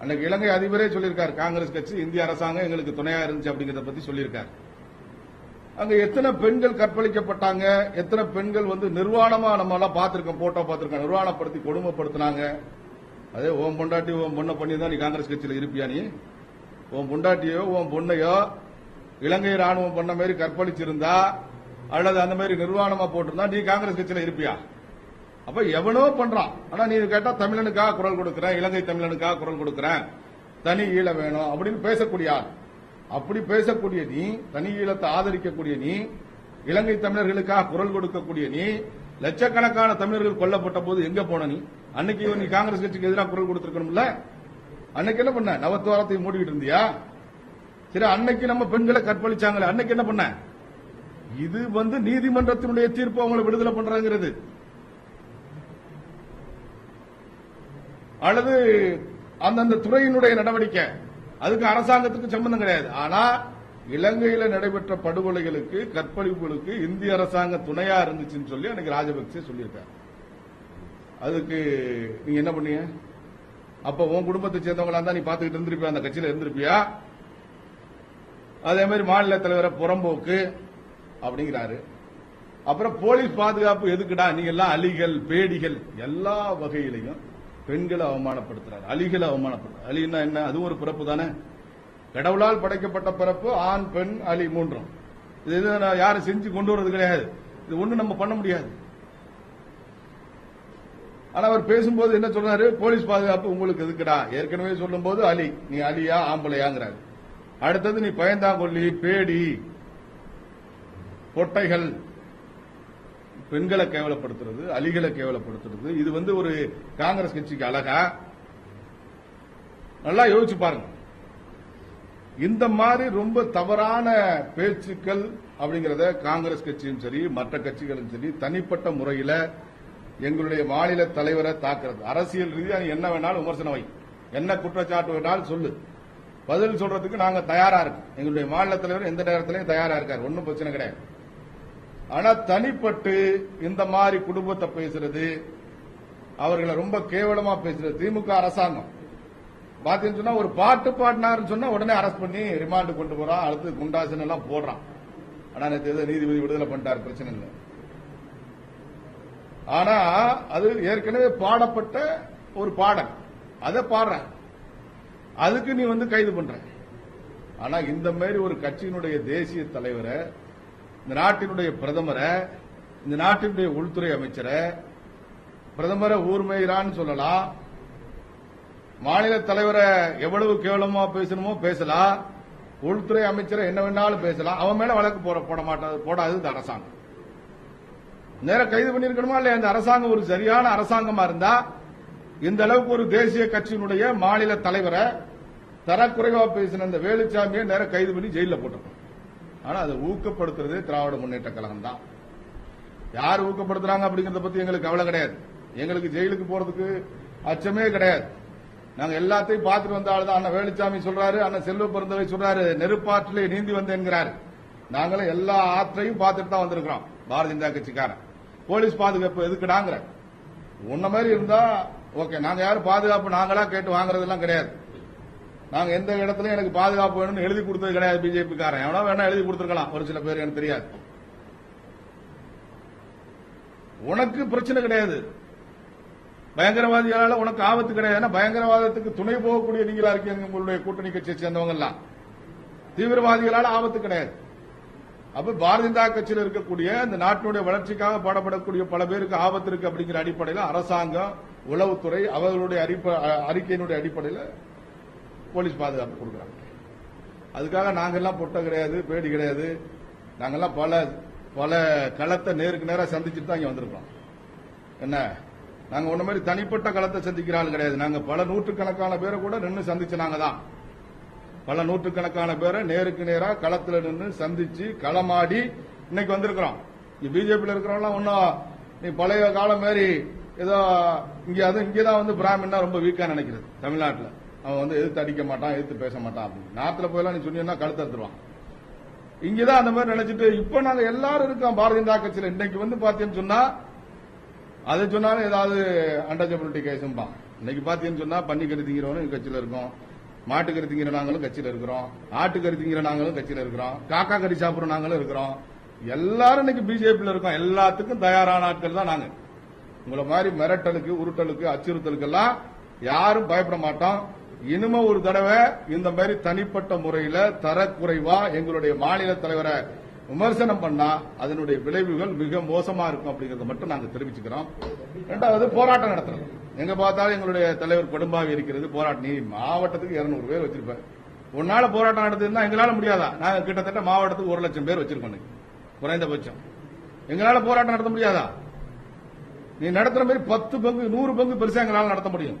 அன்னைக்கு இலங்கை அதிபரே சொல்லியிருக்காரு காங்கிரஸ் கட்சி இந்திய அரசாங்கம் எங்களுக்கு துணையா இருந்துச்சு அப்படிங்கறத பத்தி சொல்லியிருக்காரு. அங்க எத்தனை பெண்கள் கற்பழிக்கப்பட்டாங்க எத்தனை பெண்கள் வந்து நிர்வாணமா நம்ம எல்லாம் பார்த்திருக்கோம் போட்டோ பார்த்திருக்கோம் நிர்வாணப்படுத்தி கொடுமைப்படுத்தினாங்க. அதே ஓம் பொண்டாட்டி ஓம் பொண்ணை பண்ணியிருந்தா நீ காங்கிரஸ் கட்சியில இருப்பியா நீ? உன் பொண்டாட்டியோ உன் பொண்ணையோ இலங்கை ராணுவம் பண்ண மாதிரி கற்பழிச்சிருந்தா அல்லது அந்த மாதிரி நிர்வாணமா போட்டிருந்தா நீ காங்கிரஸ் கட்சியில இருப்பியா? அப்ப எவனோ பண்றான். ஆனா நீ கேட்டா தமிழனுக்காக குரல் கொடுக்கிறேன் இலங்கை தமிழனுக்காக குரல் கொடுக்கிறேன். தனி ஈழ வேணும் அப்படின்னு பேசக்கூடிய அப்படி பேசக்கூடிய நீ தனி ஈழத்தை ஆதரிக்கக்கூடிய நீ இலங்கை தமிழர்களுக்காக குரல் கொடுக்கக்கூடிய நீ லட்சக்கணக்கான தமிழர்கள் கொல்லப்பட்ட போது எங்க போன நீ? அன்னைக்கு நீ காங்கிரஸ் கட்சிக்கு எதிராக குரல் கொடுத்திருக்கணும்ல? அன்னைக்கு என்ன பண்ண? நவத்துவாரத்தை மூடிக்கிட்டு இருந்தியா? சரி அன்னைக்கு நம்ம பெண்களை கற்பழிச்சாங்களே அன்னைக்கு என்ன பண்ண? இது வந்து நீதிமன்றத்தினுடைய தீர்ப்பு அவங்களை விடுதலை பண்றாங்கிறது. அல்லது அந்தந்த துறையினுடைய நடவடிக்கை. அதுக்கு அரசாங்கத்துக்கு சம்பந்தம் கிடையாது. ஆனா இலங்கையில நடைபெற்ற படுகொலைகளுக்கு கற்பழிப்புகளுக்கு இந்திய அரசாங்கம் துணையா இருந்துச்சுன்னு சொல்லி அன்னைக்கு ராஜபக்சே சொல்லியிருக்காரு. அதுக்கு நீ என்ன பண்ணிய அப்ப உன் குடும்பத்தை சேர்ந்தவங்களா தான் நீ பாத்துக்கிட்டு இருந்திருப்பியா? அந்த கட்சியில இருந்திருப்பியா? அதே மாதிரி மாநில தலைவரை புறம்போக்கு அப்படிங்கிறாரு. அப்புறம் போலீஸ் பாதுகாப்பு எதுக்குடா? நீங்க எல்லாம் அலிகள் பேடிகள் எல்லா வகையிலையும் பெண்களை அவமானப்படுத்துறாரு. அலிகளை அவமானப்படுத்துறாரு. அலின்னா என்ன? அதுவும் ஒரு பிறப்பு தானே? கடவுளால் படைக்கப்பட்ட பிறப்பு ஆண் பெண் அலி மூன்றும். இது எது நான் யாரும் செஞ்சு கொண்டு வர்றது கிடையாது. இது ஒண்ணு நம்ம பண்ண முடியாது. ஆனா அவர் பேசும்போது என்ன சொல்றாரு? போலீஸ் பாதுகாப்பு உங்களுக்கு எதுக்குடா? ஏற்கனவே சொல்லும்போது அலி. நீ அலியா ஆம்பளையாங்கிறாரு. அடுத்தது நீ பயந்தாங்கொல்லி பேடி. பொட்டைகள் பெண்களை கேவலப்படுத்துறது அலிகளை கேவலப்படுத்துறது. இது வந்து ஒரு காங்கிரஸ் கட்சிக்கு அழகா. நல்லா யோசிச்சு பாருங்க. இந்த மாதிரி ரொம்ப தவறான பேச்சுக்கள் அப்படிங்கறத காங்கிரஸ் கட்சியும் சரி மற்ற கட்சிகளும் சரி தனிப்பட்ட முறையில எங்களுடைய மாநில தலைவரை தாக்குறது. அரசியல் ரீதியாக என்ன வேணாலும் விமர்சனம் வை. என்ன குற்றச்சாட்டு வேணாலும் சொல்லு. பதில் சொல்றதுக்கு நாங்க தயாரா இருக்கோம். எங்களுடைய மாநில தலைவர் எந்த நேரத்திலையும் தயாரா இருக்காரு. ஒன்னும் பிரச்சனை கிடையாது. ஆனா தனிப்பட்டு இந்த மாதிரி குடும்பத்தை பேசுறது அவர்களை ரொம்ப கேவலமா பேசுறது திமுக அரசாங்கம். பாத்தீங்கன்னு சொன்னா ஒரு பாட்டு பாடினாருன்னு சொன்னா உடனே அரெஸ்ட் பண்ணி ரிமாண்டு கொண்டு போறான். அடுத்து குண்டாசன் எல்லாம் போடுறான். ஆனா நேற்று நீதிபதி விடுதலை பண்ணிட்டாரு பிரச்சனை இல்லை. ஆனா அது ஏற்கனவே பாடப்பட்ட ஒரு பாடல். அதை பாடுறேன். அதுக்கு நீ வந்து கைது பண்ற. ஆனா இந்த மாதிரி ஒரு கட்சியினுடைய தேசிய தலைவரை இந்த நாட்டினுடைய பிரதமரை இந்த நாட்டினுடைய உள்துறை அமைச்சரை பிரதமரை ஊர்மையிறான்னு சொல்லலாம் மாநில தலைவரை எவ்வளவு கேவலமா பேசணுமோ பேசலாம் உள்துறை அமைச்சரை என்ன வேணாலும் பேசலாம் அவன் மேல வழக்கு போட போட மாட்டாது போடாது இந்த அரசாங்கம். நேர கைது பண்ணிருக்கணுமா இல்லையா? இந்த அரசாங்கம் ஒரு சரியான அரசாங்கமா இருந்தா இந்த அளவுக்கு ஒரு தேசிய கட்சியினுடைய மாநில தலைவரை தரக்குறைவா பேசின இந்த வேலுச்சாமியை நேர கைது பண்ணி ஜெயில போட்டிருக்கோம் ஆனா அதை ஊக்கப்படுத்துறது திராவிட முன்னேற்ற கழகம் தான் யார் ஊக்கப்படுத்துறாங்க அப்படிங்கறத பத்தி எங்களுக்கு கவலை கிடையாது. எங்களுக்கு ஜெயிலுக்கு போறதுக்கு அச்சமே கிடையாது. நாங்க எல்லாத்தையும் பார்த்துட்டு வந்த ஆள் தான் அண்ணன் வேலுச்சாமி சொல்றாரு அண்ணன் செல்வ பிறந்தவை சொல்றாரு நெருப்பாற்றிலே நீந்தி வந்தேங்கிறாரு நாங்களும் எல்லா ஆற்றையும் பார்த்துட்டு தான் வந்திருக்கிறோம் பாரதிய ஜனதா கட்சிக்காரன். போலீஸ் பாதுகாப்பு எதுக்குடாங்கிற. உன்ன மாதிரி இருந்தா ஓகே நாங்க யாரும் பாதுகாப்பு நாங்களா கேட்டு வாங்குறதெல்லாம் கிடையாது. நாங்க எந்த இடத்துல எனக்கு பாதுகாப்பு வேணும்னு எழுதி கொடுத்தது கிடையாது பிஜேபி காரன் எவனா வேணா எழுதி கொடுத்துருக்கலாம் ஒரு சில பேர் எனக்கு தெரியாது. உனக்கு பிரச்சனை கிடையாது. பயங்கரவாதிகளால உனக்கு ஆபத்து கிடையாது. ஏன்னா பயங்கரவாதத்துக்கு துணை போகக்கூடிய நீங்களா இருக்கீங்க உங்களுடைய கூட்டணி கட்சியை சேர்ந்தவங்க எல்லாம் தீவிரவாதிகளால ஆபத்து கிடையாது. அப்ப பாரதிய ஜனதா கட்சியில் இருக்கக்கூடிய இந்த நாட்டினுடைய வளர்ச்சிக்காக பாடப்படக்கூடிய பல பேருக்கு ஆபத்து இருக்கு அப்படிங்கிற அடிப்படையில் அரசாங்கம் உளவுத்துறை அவர்களுடைய அறிக்கையினுடைய அடிப்படையில் போலீஸ் பாதுகாப்பு கொடுக்குறாங்க. அதுக்காக நாங்கெல்லாம் பொட்டை கிடையாது பேடி கிடையாது. நாங்கெல்லாம் பல பல களத்தை நேருக்கு நேராக சந்திச்சுட்டு தான் இங்கே வந்திருக்கோம். என்ன? நாங்கள் ஒண்ணு மாதிரி தனிப்பட்ட களத்தை சந்திக்கிற ஆள் கிடையாது. நாங்கள் பல நூற்றுக்கணக்கான பேரை கூட நின்று சந்திச்சு நாங்கள் தான். பல நூற்றுக்கணக்கான பேரை நேருக்கு நேராக களத்தில் நின்று சந்திச்சு களமாடி இன்னைக்கு வந்திருக்கிறோம். இங்க பிஜேபியில் இருக்கிறவங்களாம் ஒன்றும் நீ பழைய காலம் மாதிரி ஏதோ இங்கே அதுவும் இங்கே தான் வந்து பிராமின்னா ரொம்ப வீக்காக நினைக்கிறது தமிழ்நாட்டில். அவன் வந்து எதிர்த்து அடிக்க மாட்டான் எதிர்த்து பேச மாட்டான் அப்படின்னு. நாட்டுல போயெல்லாம் நீ சொன்னீங்கன்னா கழுத்து அறுத்துருவான். இங்கதான் அந்த மாதிரி நினைச்சிட்டு இப்ப நாங்க எல்லாரும் இருக்கோம் பாரதிய ஜனதா கட்சியில. இன்னைக்கு வந்து பாத்தீங்கன்னு சொன்னா அதை சொன்னாலும் ஏதாவது அன்டச்சபிலிட்டி கேஸும்பான் இன்னைக்கு பாத்தீங்கன்னு சொன்னா பன்னி கறி திங்கிறவனும் கட்சியில இருக்கோம். மாட்டு கறி திங்கிற நாங்களும் கட்சியில இருக்கிறோம். ஆட்டு கறி திங்கிற நாங்களும் கட்சியில இருக்கிறோம். காக்கா கறி சாப்பிடுற நாங்களும் இருக்கிறோம். எல்லாரும் இன்னைக்கு பிஜேபியில் இருக்கோம். எல்லாத்துக்கும் தயாரான ஆட்கள் தான் நாங்க. உங்களை மாதிரி மிரட்டலுக்கு உருட்டலுக்கு அச்சுறுத்தலுக்கு எல்லாம் யாரும் பயப்பட மாட்டோம். இனிமே ஒரு தடவை இந்த மாதிரி தனிப்பட்ட முறையில தரக்குறைவா எங்களுடைய மாநில தலைவரை விமர்சனம் பண்ணா அதனுடைய விளைவுகள் மிக மோசமா இருக்கும் அப்படிங்கறத மட்டும் நாங்க தெரிவிச்சுக்கிறோம். ரெண்டாவது போராட்டம் நடத்துறோம் எங்க பார்த்தாலும் எங்களுடைய தலைவர் கொடும்பாக இருக்கிறது. போராட்டம் நீ மாவட்டத்துக்கு 200 பேர் வச்சிருப்பேன் உன்னால போராட்டம் நடத்துதுன்னா எங்களால முடியாதா? நாங்க கிட்டத்தட்ட மாவட்டத்துக்கு ஒரு லட்சம் பேர் வச்சிருக்கோம் குறைந்தபட்சம். எங்களால போராட்டம் நடத்த முடியாதா? நீ நடத்துற மாதிரி பத்து பங்கு நூறு பங்கு பெருசா எங்களால நடத்த முடியும்.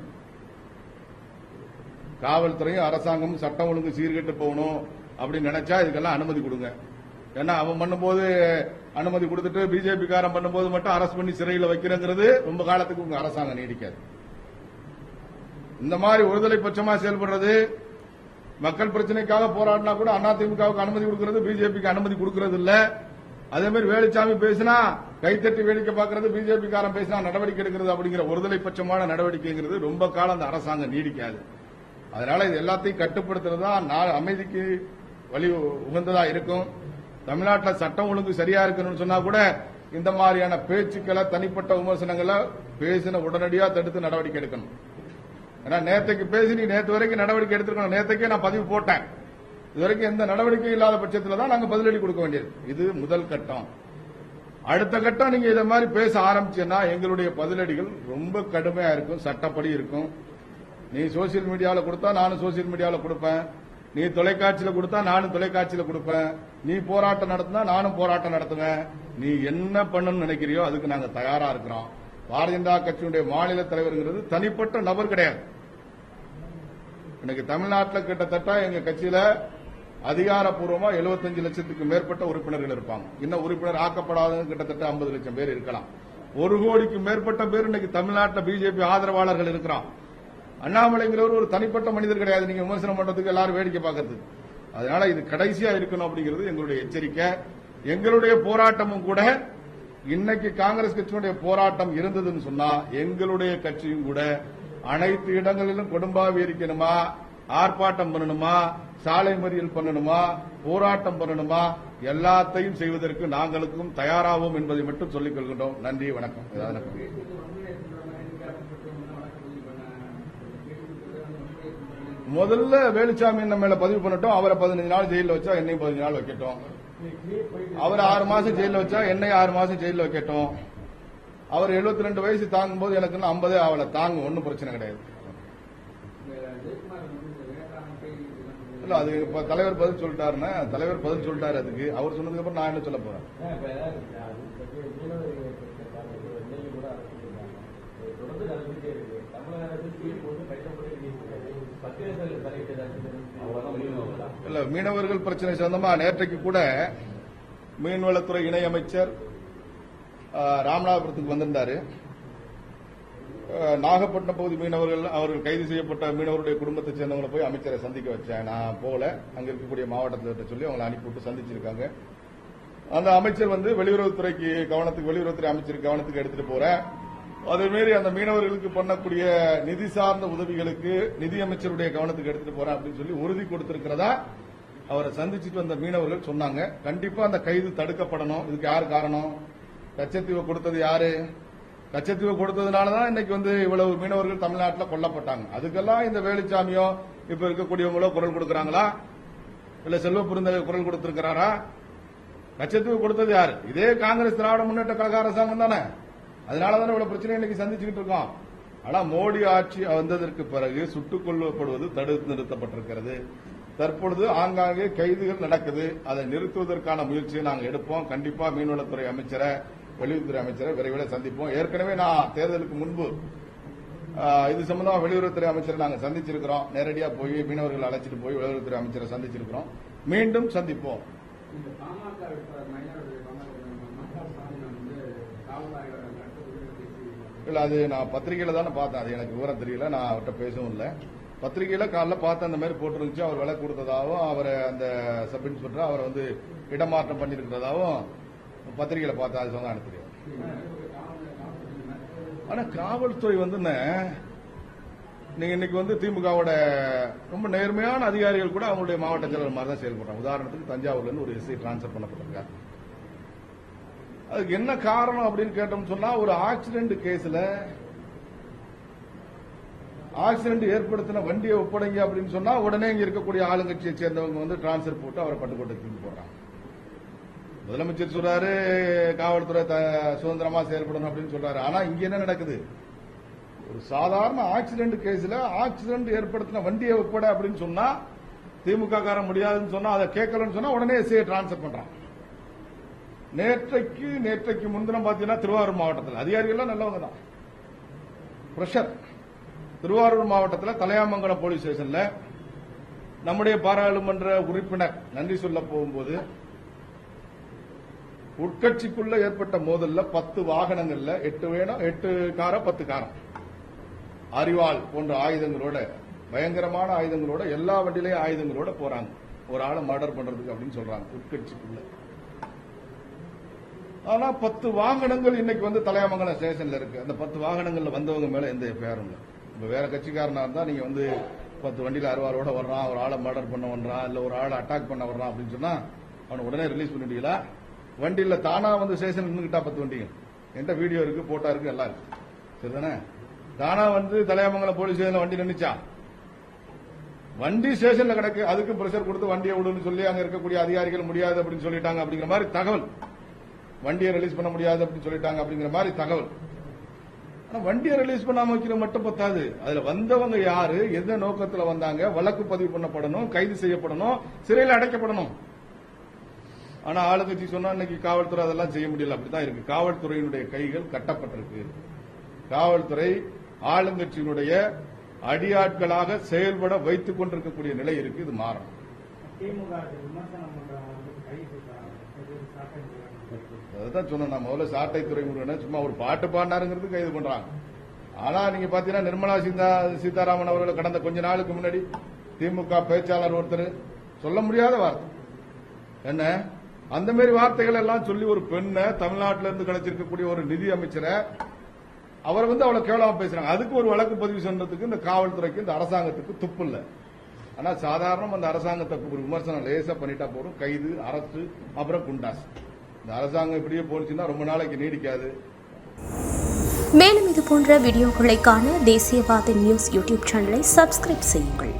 காவல்துறையும் அரசாங்கமும் சட்டம் ஒழுங்கு சீர்கெட்டு போகணும் அப்படின்னு நினைச்சா இதுக்கெல்லாம் அனுமதி கொடுங்க. ஏன்னா அவன் பண்ணும்போது அனுமதி கொடுத்துட்டு பிஜேபி காரன் பண்ணும்போது மட்டும் அரசு பண்ணி சிறையில் வைக்கிறேங்கிறது ரொம்ப காலத்துக்கு உங்க அரசாங்கம் நீடிக்காது. இந்த மாதிரி ஒருதலை பட்சமா செயல்படுறது மக்கள் பிரச்சனைக்காக போராடினா கூட அதிமுகவுக்கு அனுமதி கொடுக்கறது பிஜேபிக்கு அனுமதி கொடுக்கறது இல்ல. அதே மாதிரி வேலுச்சாமி பேசினா கைத்தட்டி வேடிக்கை பார்க்கறது பிஜேபி காரன் பேசினா நடவடிக்கை எடுக்கிறது அப்படிங்கிற ஒருதலை பட்சமான நடவடிக்கைங்கிறது ரொம்ப காலம் அந்த அரசாங்கம் நீடிக்காது. அதனால இது எல்லாத்தையும் கட்டுப்படுத்துறது தான் நான் அமைதிக்கு வழி உகந்ததா இருக்கும். தமிழ்நாட்டில் சட்டம் ஒழுங்கு சரியா இருக்கணும்னு சொன்னா கூட இந்த மாதிரியான பேச்சுக்களை தனிப்பட்ட விமர்சனங்களை பேசின உடனடியாக தடுத்து நடவடிக்கை எடுக்கணும். ஏன்னா நேற்றுக்கு பேசி நீ நேற்று வரைக்கும் நடவடிக்கை எடுத்திருக்கணும். நேற்றுக்கே நான் பதிவு போட்டேன். இது வரைக்கும் எந்த நடவடிக்கையும் இல்லாத பட்சத்தில் தான் நாங்கள் பதிலடி கொடுக்க வேண்டியது. இது முதல் கட்டம். அடுத்த கட்டம் நீங்க இதை மாதிரி பேச ஆரம்பிச்சீங்கன்னா எங்களுடைய பதிலடிகள் ரொம்ப கடுமையா இருக்கும். சட்டப்படி இருக்கும். நீ சோசியல் மீடியாவில் கொடுத்தா நானும் சோசியல் மீடியாவில் கொடுப்பேன். நீ தொலைக்காட்சியில் கொடுத்தா நானும் தொலைக்காட்சியில் கொடுப்பேன். நீ போராட்டம் நடத்தினா நானும் போராட்டம் நடத்துவேன். நீ என்ன பண்ணணும்னு நினைக்கிறியோ அதுக்கு நாங்கள் தயாரா இருக்கிறோம். பாரதிய ஜனதா கட்சியுடைய மாநில தலைவருங்கிறது தனிப்பட்ட நபர் கிடையாது. இன்னைக்கு தமிழ்நாட்டில் கிட்டத்தட்ட எங்க கட்சியில அதிகாரப்பூர்வமா 75 லட்சத்துக்கு மேற்பட்ட உறுப்பினர்கள் இருப்பாங்க. இன்னும் உறுப்பினர் ஆக்கப்படாத கிட்டத்தட்ட 50 லட்சம் பேர் இருக்கலாம். ஒரு கோடிக்கு மேற்பட்ட பேர் இன்னைக்கு தமிழ்நாட்டில் பிஜேபி ஆதரவாளர்கள் இருக்கிறான். அண்ணாமலைங்கிறவர் ஒரு தனிப்பட்ட மனிதர் கிடையாது. நீங்க விமர்சனம் பண்றதுக்கு எல்லாரும் வேடிக்கை பார்க்கறதுக்கு அதனால இது கடைசியா இருக்கணும் அப்படிங்கிறது எங்களுடைய எச்சரிக்கை. எங்களுடைய போராட்டமும் கூட இன்னைக்கு காங்கிரஸ் கட்சியினுடைய போராட்டம் இருந்ததுன்னு சொன்னா எங்களுடைய கட்சியும் கூட அனைத்து இடங்களிலும் கொடும்பாவி இருக்கணுமா? ஆர்ப்பாட்டம் பண்ணணுமா? சாலை மறியல் பண்ணணுமா? போராட்டம் பண்ணணுமா? எல்லாத்தையும் செய்வதற்கு நாங்களுக்கும் தயாராகும் என்பதை மட்டும் சொல்லிக் கொள்கின்றோம். நன்றி வணக்கம் ஏதாவது எனக்கு முதல்ல வேலுச்சாமி நம்ம மேல பதிவு பண்ணட்டும் அவரை பதினஞ்சு நாள் ஜெயில வச்சா என்னை பதினஞ்சு நாள் வைக்கட்டும். அவர் ஆறு மாசம் ஜெயில வச்சா என்னை ஆறு மாசம் ஜெயில வைக்கட்டும். அவர் 72 ரெண்டு வயசு தாங்கும் போது எனக்கு இன்னும் ஐம்பதே அவளை தாங்கும் ஒன்றும் பிரச்சனை கிடையாது. இல்ல அது இப்ப தலைவர் பதில் சொல்லிட்டாருன்னா தலைவர் பதில் சொல்லிட்டாரு அதுக்கு. அவர் சொன்னதுக்கு அப்புறம் நான் என்ன சொல்ல போறேன்? தொடர்ந்து நடந்துட்டே இருக்கு. தமிழக அரசு தீர்ப்பு கஷ்டப்பட்டு இல்ல மீனவர்கள் பிரச்சனை சம்பந்தமா நேற்றைக்கு கூட மீன்வளத்துறை இணை அமைச்சர் ஆஹ், ராமநாதபுரத்துக்கு வந்திருந்தாரு. நாகப்பட்டினம் பகுதி மீனவர்கள் அவர்கள் கைது செய்யப்பட்ட மீனவருடைய குடும்பத்தை சேர்ந்தவங்களை போய் அமைச்சரை சந்திக்க வச்சேன். நான் போல அங்க இருக்கக்கூடிய மாவட்டத்தில் சொல்லி அவங்களை அனுப்பிவிட்டு சந்திச்சிருக்காங்க. அந்த அமைச்சர் வந்து வெளியுறவுத்துறைக்கு கவனத்துக்கு வெளியுறவுத்துறை அமைச்சர் கவனத்துக்கு எடுத்துட்டு போறேன். அதே மாரி அந்த மீனவர்களுக்கு பண்ணக்கூடிய நிதி சார்ந்த உதவிகளுக்கு நிதியமைச்சருடைய கவனத்துக்கு எடுத்துட்டு போறேன் அப்படின்னு சொல்லி உறுதி கொடுத்திருக்கிறதா அவரை சந்திச்சுட்டு வந்த மீனவர்கள் சொன்னாங்க. கண்டிப்பா அந்த கைது தடுக்கப்படணும். இதுக்கு யார் காரணம்? கச்சத்தீவை கொடுத்தது யாரு? கச்சத்தீவை கொடுத்ததுனால தான் இன்னைக்கு வந்து இவ்வளவு மீனவர்கள் தமிழ்நாட்டில் கொல்லப்பட்டாங்க. அதுக்கெல்லாம் இந்த வேலுச்சாமியோ இப்ப இருக்கக்கூடியவங்களோ குரல் கொடுக்கறாங்களா? இல்ல செல்வ பெருந்தகை குரல் கொடுத்திருக்கிறாரா? கச்சத்தீவு கொடுத்தது யாரு? இதே காங்கிரஸ் திராவிட முன்னேற்ற கழக அரசாங்கம் தானே. அதனால தானே இவ்வளவு பிரச்சனை இன்னைக்கு சந்திச்சுக்கிட்டு இருக்கோம். ஆனா மோடி ஆட்சி வந்ததற்கு பிறகு சுட்டுக் கொல்லப்படுவது தடுத்து நிறுத்தப்பட்டிருக்கிறது. தற்பொழுது ஆங்காங்கே கைதுகள் நடக்குது. அதை நிறுத்துவதற்கான முயற்சியை நாங்கள் எடுப்போம். கண்டிப்பா மீன்வளத்துறை அமைச்சரை வெளியுறவுத்துறை அமைச்சரை விரைவில் சந்திப்போம். ஏற்கனவே நான் தேர்தலுக்கு முன்பு இது சம்பந்தமா வெளியுறவுத்துறை அமைச்சரை நாங்கள் சந்திச்சிருக்கிறோம். நேரடியா போய் மீனவர்கள் அழைச்சிட்டு போய் வெளியுறவுத்துறை அமைச்சரை சந்திச்சிருக்கிறோம். மீண்டும் சந்திப்போம் இந்த பாமக வேட்பாளர் மயிலாடுதுறை பாமக வேட்பாளர் ஸ்டாலின் வந்து காவல் ஆய்வாளர் அடுத்த பேசி இல்ல அது நான் பத்திரிகையில தானே பார்த்தேன். அது எனக்கு விவரம் தெரியல நான் அவர்கிட்ட பேசவும் இல்லை. பத்திரிகையில காலைல பார்த்து அந்த மாதிரி போட்டிருந்துச்சு அவர் விலை கொடுத்ததாகவும் அவரை அந்த சப் இன்ஸ்பெக்டர் அவரை வந்து இடமாற்றம் பண்ணியிருக்கிறதாகவும் பத்திரிகையில பார்த்தா அது சொன்னா எனக்கு தெரியும் ஆனா காவல்துறை வந்து என்ன, நீங்க இன்னைக்கு வந்து திமுகவோட ரொம்ப நேர்மையான அதிகாரிகள் கூட அவங்களுடைய மாவட்ட செயலர் மாதிரி தான் செயல்படுறாங்க. உதாரணத்துக்கு தஞ்சாவூர்ல இருந்து ஒரு எஸ்ஐ டிரான்ஸ்பர் பண்ணப்பட்டிருக்காரு. அதுக்கு என்ன காரணம் அப்படின்னு கேட்டோம்னு சொன்னா ஒரு ஆக்சிடென்ட் கேஸ்ல ஆக்சிடென்ட் ஏற்படுத்தின வண்டியை ஒப்படைங்க அப்படின்னு சொன்னா உடனே இங்க இருக்கக்கூடிய ஆளுங்கட்சியை சேர்ந்தவங்க வந்து டிரான்ஸ்பர் போட்டு அவரை பட்டுக்கோட்டை தூக்கி போடுறாங்க முதலமைச்சர் சொல்றாரு காவல்துறை த- சுதந்திரமா செயல்படணும் அப்படின்னு சொல்றாரு. ஆனா இங்க என்ன நடக்குது? ஒரு சாதாரண ஆக்சிடென்ட் கேஸ்ல ஆக்சிடென்ட் ஏற்படுத்தின வண்டியை ஒப்படை அப்படின்னு சொன்னா திமுக காரன் முடியாதுன்னு சொன்னா அதை கேட்கலன்னு சொன்னா உடனே எஸ்ஐ டிரான்ஸ்பர் பண்றான். நேற்றைக்கு நேற்றைக்கு முன்தினம் பார்த்தீங்கன்னா திருவாரூர் மாவட்டத்தில். அதிகாரிகள் நல்லவங்க தான் பிரஷர் திருவாரூர் மாவட்டத்தில் தலையாமங்கலம் போலீஸ் ஸ்டேஷன்ல நம்முடைய பாராளுமன்ற உறுப்பினர் நன்றி சொல்ல போகும்போது உட்கட்சிக்குள்ள ஏற்பட்ட மோதல்ல பத்து வாகனங்கள்ல எட்டு வேணும் எட்டு கார பத்து காரம் அரிவாள் போன்ற ஆயுதங்களோட பயங்கரமான ஆயுதங்களோட எல்லா வண்டியிலையும் ஆயுதங்களோட போறாங்க. ஒரு ஆளை மர்டர் பண்றதுக்கு அப்படின்னு சொல்றாங்க உட்கட்சிக்குள்ள. ஆனா பத்து வாகனங்கள் இன்னைக்கு வந்து தலையாமங்கலம் ஸ்டேஷன்ல இருக்கு. அந்த பத்து வாகனங்கள்ல வந்தவங்க மேல எந்த எஃப்ஐஆரும் இல்லை. இப்ப வேற கட்சிக்காரனா இருந்தா நீங்க வந்து பத்து வண்டியில அறுவாரோட வர்றான் ஒரு ஆளை மர்டர் பண்ண வர்றான் இல்ல ஒரு ஆளை அட்டாக் பண்ண வர்றான் அப்படின்னு சொன்னா அவனை உடனே ரிலீஸ் பண்ணிட்டீங்களா? வண்டியில தானா வந்து ஸ்டேஷன் நின்றுகிட்டா பத்து வண்டிங்க. என்கிட்ட வீடியோ இருக்கு போட்டா இருக்கு எல்லாம் இருக்கு. சரிதானே? தானா வந்து தலையாமங்கலம் போலீஸ் ஸ்டேஷன்ல வண்டி நின்னுச்சா? வண்டி ஸ்டேஷன்ல கிடக்கு. அதுக்கு பிரஷர் கொடுத்து வண்டியை விடுன்னு சொல்லி அங்க இருக்கக்கூடிய அதிகாரிகள் முடியாது அப்படின்னு சொல்லிட்டாங்க அப்படிங்கிற மாதிரி தகவல். வண்டியை ரிலீஸ் பண்ண முடியாது அப்படின்னு சொல்லிட்டாங்க அப்படிங்கிற மாதிரி தகவல். ஆனா வண்டியை ரிலீஸ் பண்ணாம வைக்கிறது மட்டும் பத்தாது. அதுல வந்தவங்க யாரு எந்த நோக்கத்துல வந்தாங்க வழக்கு பதிவு பண்ணப்படணும் கைது செய்யப்படணும் சிறையில் அடைக்கப்படணும். ஆனா ஆளுங்கட்சி சொன்னா இன்னைக்கு காவல்துறை அதெல்லாம் செய்ய முடியல. அப்படிதான் இருக்கு. காவல்துறையினுடைய கைகள் கட்டப்பட்டிருக்கு. காவல்துறை ஆளுங்கட்சியினுடைய அடியாட்களாக செயல்பட வைத்துக் கொண்டிருக்கக்கூடிய நிலை இருக்கு. இது மாறும் திமுக விமர்சனம் சாட்டை அதுதான் சொன்னேன் நான் முதல்ல சாட்டை துறைமுருகன் சும்மா ஒரு பாட்டு பாடினாருங்கிறது கைது பண்றாங்க. ஆனா நீங்க பாத்தீங்கன்னா நிர்மலா சீதா சீதாராமன் அவர்கள் கடந்த கொஞ்ச நாளுக்கு முன்னாடி திமுக பேச்சாளர் ஒருத்தர் சொல்ல முடியாத வார்த்தை. என்ன? அந்த மாதிரி வார்த்தைகள் எல்லாம் சொல்லி ஒரு பெண்ணை தமிழ்நாட்டில இருந்து கிடைச்சிருக்கக்கூடிய ஒரு நிதி அமைச்சரை அவர் வந்து அவ்வளவு கேவலமா பேசுறாங்க. அதுக்கு ஒரு வழக்கு பதிவு சொன்னதுக்கு இந்த காவல்துறைக்கு இந்த அரசாங்கத்துக்கு துப்பு இல்லை. ஆனா சாதாரணம் அந்த அரசாங்கத்தை ஒரு விமர்சனம் லேசா பண்ணிட்டா போதும். கைது அரசு அப்புறம் குண்டாஸ். இந்த அரசாங்கம் இப்படியே போனுச்சுன்னா ரொம்ப நாளைக்கு நீடிக்காது. மேலும் இது போன்ற வீடியோக்களை காண தேசியவாத நியூஸ் யூடியூப் சேனலை சப்ஸ்கிரைப் செய்யுங்கள்.